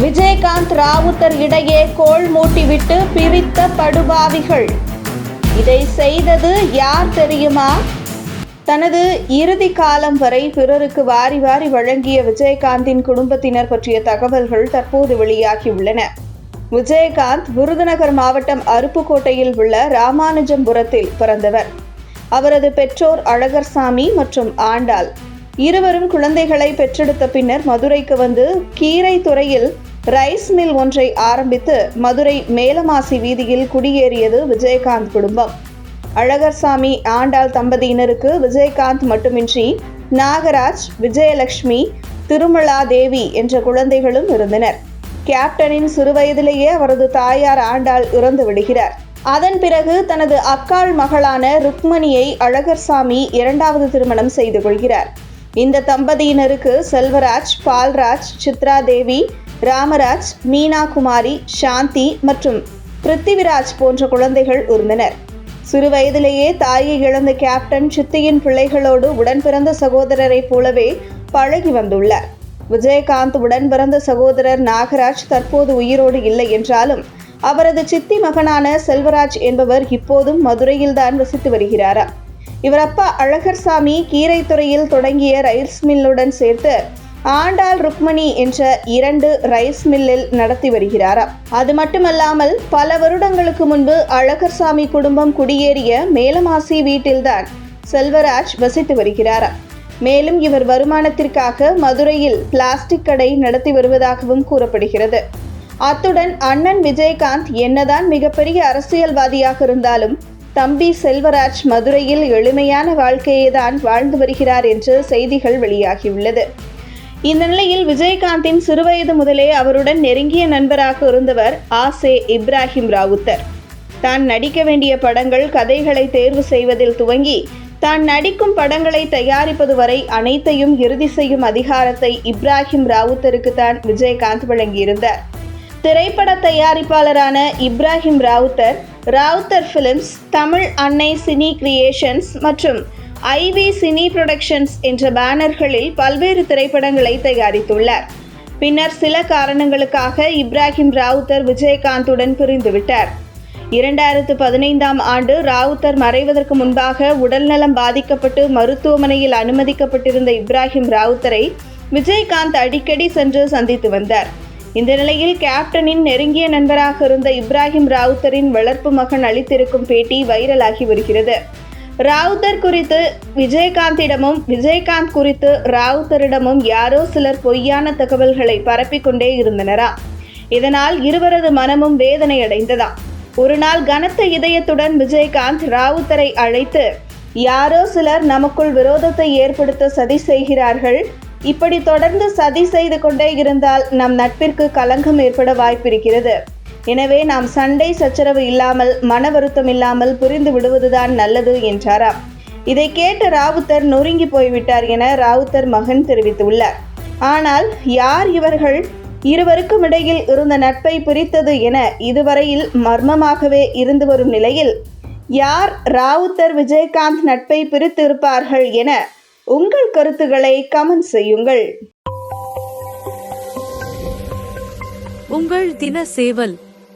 விஜயகாந்த் ராவுத்தர் இடையே கோள் மூட்டிவிட்டு பிரித்த படுபாவிகள். இதை செய்தது யார் தெரியுமா? தனது இறுதி காலம் வரை பிறருக்கு வாரி வாரி வழங்கிய விஜயகாந்தின் குடும்பத்தினர் பற்றிய தகவல்கள் தற்போது வெளியாகியுள்ளன. விஜயகாந்த் விருதுநகர் மாவட்டம் அருப்புக்கோட்டையில் உள்ள ராமானுஜம்புரத்தில் பிறந்தவர். அவரது பெற்றோர் அழகர்சாமி மற்றும் ஆண்டாள். இருவரும் குழந்தைகளை பெற்றெடுத்த பின்னர் மதுரைக்கு வந்து கீரை துறையில் ரைஸ் மில் ஒன்றை ஆரம்பித்து மதுரை மேலமாசி வீதியில் குடியேறியது விஜயகாந்த் குடும்பம். அழகர்சாமி ஆண்டாள் தம்பதியினருக்கு விஜயகாந்த் மட்டுமின்றி நாகராஜ் விஜயலட்சுமி திருமலா தேவி என்ற குழந்தைகளும் இருந்தனர். கேப்டனின் சிறுவயதிலேயே அவரது தாயார் ஆண்டாள் இறந்து விடுகிறார். அதன் பிறகு தனது அக்காள் மகளான ருக்மணியை அழகர்சாமி இரண்டாவது திருமணம் செய்து கொள்கிறார். இந்த தம்பதியினருக்கு செல்வராஜ் பால்ராஜ் சித்ரா தேவி ராமராஜ் மீனா குமாரி சாந்தி மற்றும் பிருத்திவிராஜ் போன்ற குழந்தைகள் இருந்தனர் சிறு வயதிலேயே தாயை இழந்த கேப்டன் சித்தியின் பிள்ளைகளோடு உடன் பிறந்த சகோதரரைப் போலவே பழகி வந்துள்ளார். விஜயகாந்த் உடன் பிறந்த சகோதரர் நாகராஜ் தற்போது உயிரோடு இல்லை என்றாலும் அவரது சித்தி மகனான செல்வராஜ் என்பவர் இப்போதும் மதுரையில்தான் வசித்து வருகிறாரா? இவர் அப்பா அழகர்சாமி கீரைத்துறையில் தொடங்கிய ரைஸ் மில்லுடன் சேர்த்து ஆண்டாள் ருக்மணி என்ற இரண்டு ரைஸ் மில்லில் நடத்தி வருகிறாராம் அது மட்டுமல்லாமல் பல வருடங்களுக்கு முன்பு அழகர்சாமி குடும்பம் குடியேறிய மேலமாசி வீட்டில்தான் செல்வராஜ் வசித்து வருகிறாராம் மேலும் இவர் வருமானத்திற்காக மதுரையில் பிளாஸ்டிக் கடை நடத்தி வருவதாகவும் கூறப்படுகிறது. அத்துடன் அண்ணன் விஜயகாந்த் என்னதான் மிகப்பெரிய அரசியல்வாதியாக இருந்தாலும் தம்பி செல்வராஜ் மதுரையில் எளிமையான வாழ்க்கையை தான் வாழ்ந்து வருகிறார் என்று செய்திகள் வெளியாகியுள்ளது. இந்த நிலையில் விஜயகாந்தின் சிறுவயது முதலே அவருடன் நெருங்கிய நண்பராக இருந்தவர் ஆசே இப்ராஹிம் ராவுத்தர். தான் நடிக்க வேண்டிய படங்கள் கதைகளை தேர்வு செய்வதில் துவங்கி தான் நடிக்கும் படங்களை தயாரிப்பது வரை அனைத்தையும் இறுதி செய்யும் அதிகாரத்தை இப்ராஹிம் ராவுத்தருக்கு தான் விஜயகாந்த் வழங்கியிருந்தார். திரைப்பட தயாரிப்பாளரான Ibrahim Rowther Rowther films Tamil Annai cine creations மற்றும் ஐவி சினி புரொடக்ஷன்ஸ் என்ற பேனர்களில் பல்வேறு திரைப்படங்களை தயாரித்துள்ளார். பின்னர் சில காரணங்களுக்காக இப்ராஹிம் ராவுத்தர் விஜயகாந்துடன் பிரிந்துவிட்டார் இரண்டாயிரத்து பதினைந்தாம் ஆண்டு ராவுத்தர் மறைவதற்கு முன்பாக உடல்நலம் பாதிக்கப்பட்டு மருத்துவமனையில் அனுமதிக்கப்பட்டிருந்த இப்ராஹிம் ராவுத்தரை விஜயகாந்த் அடிக்கடி சென்று சந்தித்து வந்தார். இந்த நிலையில் கேப்டனின் நெருங்கிய நண்பராக இருந்த இப்ராஹிம் ராவுத்தரின் வளர்ப்பு மகன் அளித்திருக்கும் பேட்டி வைரலாகி வருகிறது. ராவுத்தர் குறித்து விஜயகாந்திடமும் விஜயகாந்த் குறித்து ராவுத்தரிடமும் யாரோ சிலர் பொய்யான தகவல்களை பரப்பிக்கொண்டே இருந்தனரா? இதனால் இருவரது மனமும் வேதனை அடைந்ததா ஒரு நாள் கனத்த இதயத்துடன் விஜயகாந்த் ராவுத்தரை அழைத்து யாரோ சிலர் நமக்குள் விரோதத்தை ஏற்படுத்த சதி செய்கிறார்கள். இப்படி தொடர்ந்து சதி செய்து கொண்டே இருந்தால் நம் நட்பிற்கு களங்கம் ஏற்பட வாய்ப்பிருக்கிறது. எனவே நாம் சண்டை சச்சரவு இல்லாமல் மன வருத்தம் இல்லாமல் புரிந்து விடுவதுதான் நல்லது என்றாராம். இதை கேட்ட ராவுத்தர் நொறுங்கி போய்விட்டார் என ராவுத்தர் மகன் தெரிவித்துள்ளார். ஆனால் யார் இவர்கள்? இருவருக்கும் இடையில் இருந்த நட்பை பிரித்தது என இதுவரையில் மர்மமாகவே இருந்து வரும் நிலையில் யார் ராவுத்தர் விஜயகாந்த் நட்பை பிரித்து இருப்பார்கள் என உங்கள் கருத்துக்களை கமெண்ட் செய்யுங்கள். உங்கள் தின சேவல்